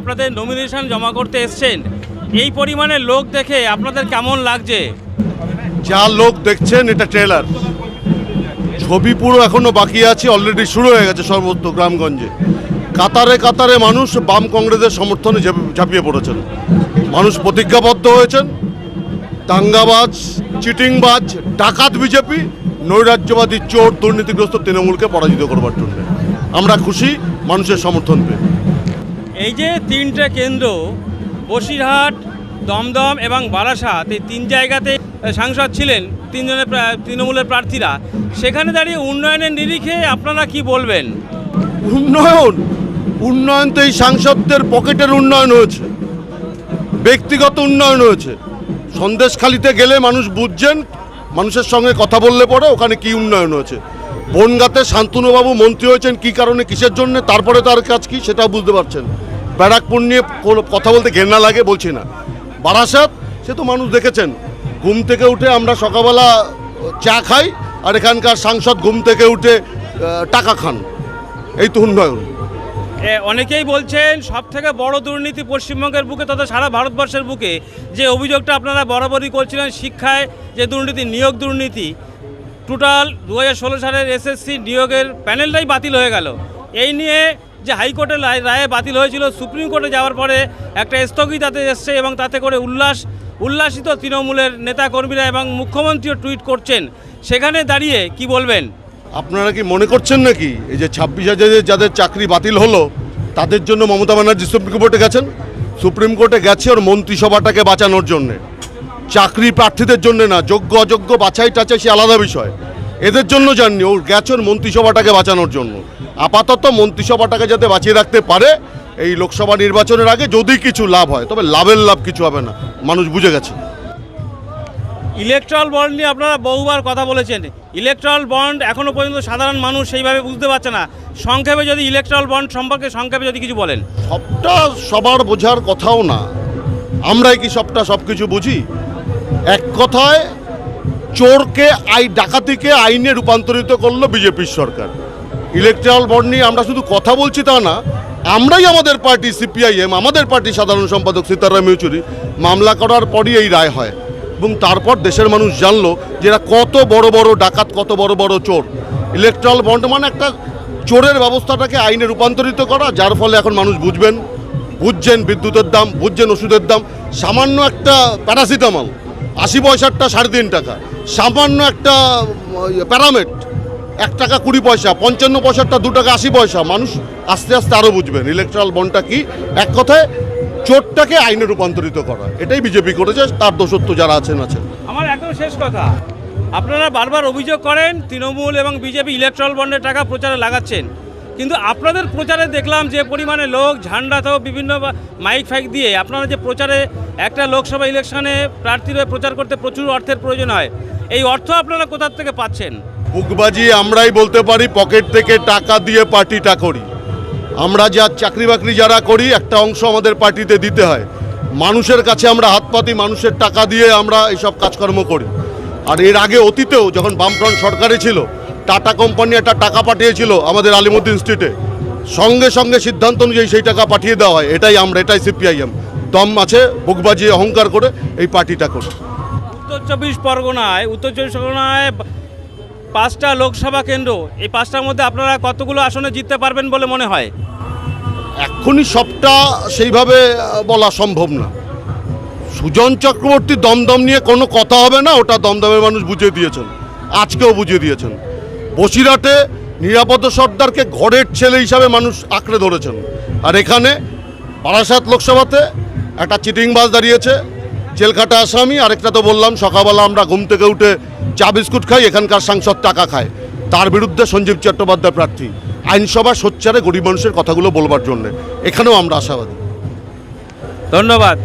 আপনাদের নমিনেশন জমা করতে এসছেন। এই পরিমাণে লোক দেখে আপনাদের কেমন লাগছে? যা লোক দেখছেন, এটা ট্রেলার ছবি পুরো এখনও বাকি আছে অলরেডি শুরু হয়ে গেছে সর্বত্র গ্রামগঞ্জে। কাতারে কাতারে মানুষ বাম কংগ্রেসের সমর্থনে ঝাঁপিয়ে পড়েছেন। মানুষ প্রতিজ্ঞাবদ্ধ হয়েছেন। দাঙ্গাবাজ, চিটিংবাজ, ডাকাত বিজেপি, নৈরাজ্যবাদী চোর দুর্নীতিগ্রস্ত তৃণমূলকে পরাজিত করবার জন্য। আমরা খুশি, মানুষের সমর্থন পেয়ে। এই যে তিনটে কেন্দ্র, বসিরহাট, দমদম এবং বারাসাত, এই তিন জায়গাতে সাংসদ ছিলেন তিনজনের তৃণমূলের প্রার্থীরা। সেখানে দাঁড়িয়ে উন্নয়নের নিরিখে আপনারা কি বলবেন? উন্নয়ন! উন্নয়ন তো এই সাংসদদের পকেটের উন্নয়ন হয়েছে। ব্যক্তিগত উন্নয়ন হয়েছে। সন্দেশখালিতে গেলে মানুষ বুঝছেন, মানুষের সঙ্গে কথা বললে পরে ওখানে কি উন্নয়ন হয়েছে। বনগাতে শান্তনুবাবু মন্ত্রী হয়েছেন, কি কারণে, কিসের জন্য, তারপরে তার কাজ কি, সেটাও বুঝতে পারছেন। ব্যারাকপুর নিয়ে কোনো কথা বলতে ঘেন্না লাগে, বলছি না। বারাসাত, সে তো মানুষ দেখেছেন। ঘুম থেকে উঠে আমরা সকালবেলা চা খাই, আর এখানকার সাংসদ ঘুম থেকে উঠে টাকা খান। এই তো উন্নয়ন। অনেকেই বলছেন সব থেকে বড় দুর্নীতি পশ্চিমবঙ্গের বুকে, তথা সারা ভারতবর্ষের বুকে। যে অভিযোগটা আপনারা বরাবরই করছিলেন শিক্ষায়, যে দুর্নীতি, নিয়োগ দুর্নীতি। টোটাল দু হাজার ষোলো সালের এসএসসি নিয়োগের প্যানেলটাই বাতিল হয়ে গেল। এই নিয়ে যে হাইকোর্টের রায়- বাতিল হয়েছিল, সুপ্রিম কোর্টে যাওয়ার পরে একটা স্থগিতাতে এসছে এবং তাতে করে উল্লাস, উল্লাসিত তৃণমূলের নেতাকর্মীরা এবং মুখ্যমন্ত্রীও টুইট করছেন। সেখানে দাঁড়িয়ে কি বলবেন? আপনারা কি মনে করছেন নাকি এই যে ছাব্বিশ হাজারের যাদের চাকরি বাতিল হলো, তাদের জন্য মমতা ব্যানার্জি সুপ্রিম কোর্টে গেছেন? সুপ্রিম কোর্টে গেছে ওর মন্ত্রিসভাটাকে বাঁচানোর জন্যে। চাকরি প্রার্থীদের জন্য না, যোগ্য অযোগ্য বাছাই টাছাই সে আলাদা বিষয়। এদের জন্য যাননি, ওর গেছে ওর মন্ত্রিসভাটাকে বাঁচানোর জন্য। আপাতত মন্ত্রিসভাটাকে যাতে বাঁচিয়ে রাখতে পারে এই লোকসভা নির্বাচনের আগে যদি কিছু লাভ হয় তবে লাভের লাভ কিছু হবে না মানুষ বুঝে গেছে। ইলেকট্রাল বন্ড নিয়ে আপনারা বহুবার কথা বলেছেন। ইলেকট্রাল বন্ড এখনও পর্যন্ত সাধারণ মানুষ সেইভাবে বুঝতে পারছে না। সংক্ষেপে যদি ইলেকট্রাল বন্ড সম্পর্কে সংক্ষেপে যদি কিছু বলেন। সবটা সবার বোঝার কথাও না। আমরাই কি সবটা সব কিছু বুঝি? এক কথায় চোরকে আই ডাকাতিকে আইনে রূপান্তরিত করল বিজেপির সরকার। ইলেকট্রাল বন্ড নিয়ে আমরা শুধু কথা বলছি তা না, আমরাই আমাদের পার্টি সিপিআইএম, আমাদের পার্টি সাধারণ সম্পাদক সীতারাম ইয়েচুরি মামলা করার পরই এই রায় হয়। এবং তারপর দেশের মানুষ জানলো যে এরা কত বড় বড় ডাকাত, কত বড় বড় চোর। ইলেকট্রাল বন্ড মানে একটা চোরের ব্যবস্থাটাকে আইনে রূপান্তরিত করা, যার ফলে এখন মানুষ বুঝবেন, বুঝছেন বিদ্যুতের দাম, বুঝছেন ওষুধের দাম। সামান্য একটা প্যারাসিটামল, আশি পয়সারটা সাড়ে তিন টাকা। সামান্য একটা প্যারামেট এক টাকা কুড়ি পয়সা, পঞ্চান্ন পয়সারটা দু টাকা আশি পয়সা। মানুষ আস্তে আস্তে আরও বুঝবেন ইলেকট্রাল বন্ডটা কি? এক কথায়, চোরটাকে আইনে রূপান্তরিত করা। এটাই বিজেপি করেছে, তার দোষত্ব যারা আছেন আছেন। আমার একদম শেষ কথা। আপনারা বারবার অভিযোগ করেন, তৃণমূল এবং বিজেপি ইলেকট্রাল বন্ডের টাকা প্রচারে লাগাচ্ছেন। কিন্তু আপনাদের প্রচারে দেখলাম যে পরিমাণে লোক ঝান্ডা ঝান্ডাতেও বিভিন্ন মাইক ফাইক দিয়ে আপনারা যে প্রচারে একটা লোকসভা ইলেকশনে প্রার্থীর প্রচার করতে প্রচুর অর্থের প্রয়োজন হয়। এই অর্থ আপনারা কোথা থেকে পাচ্ছেন? বুকবাজি আমরাই বলতে পারি, পকেট থেকে টাকা দিয়ে পার্টিটা করি। আমরা যা চাকরি বাকরি যারা করি, একটা অংশ আমাদের পার্টিতে দিতে হয়। মানুষের কাছে আমরা হাত পাতি, মানুষের টাকা দিয়ে আমরা এইসব কাজকর্ম করি। আর এর আগে অতীতেও যখন বামফ্রন্ট সরকারে ছিল, টাটা কোম্পানি একটা টাকা পাঠিয়েছিল আমাদের আলিমুদ্দিন স্ট্রিটে। সঙ্গে সঙ্গে সিদ্ধান্ত অনুযায়ী সেই টাকা পাঠিয়ে দেওয়া হয়। এটাই আমরা, এটাই সিপিআইএম। দম আছে বুকবাজি অহংকার করে এই পার্টিটা করি। উত্তর চব্বিশ পরগনায়, উত্তর চব্বিশ পরগনায় পাঁচটা লোকসভা কেন্দ্র, এই পাঁচটার মধ্যে আপনারা কতগুলো আসনে জিততে পারবেন বলে মনে হয়? এক্ষুনি সবটা সেইভাবে বলা সম্ভব না। সুজন চক্রবর্তী দমদম নিয়ে কোনো কথা হবে না, ওটা দমদমের মানুষ বুঝিয়ে দিয়েছেন। আজকেও বুঝিয়ে দিয়েছেন। বসিরহাটে নিরাপদ সর্দারকে ঘরের ছেলে হিসাবে মানুষ আঁকড়ে ধরেছেন। আর এখানে বারাসাত লোকসভাতে একটা চিটিংবাজ দাঁড়িয়েছে, জেলখাটা আসামি, আরেকটা তো বললাম, সকালবেলা আমরা ঘুম থেকে উঠে বিস্কুট খায়, এখানকার সাংসদ টাকা খায়। তার বিরুদ্ধে সঞ্জীব চট্টোপাধ্যায় প্রার্থী। আইনসভা সোচ্চারে গরিব মানুষের কথাগুলো বলবার জন্য। এখানেও আমরা আশাবাদী। ধন্যবাদ।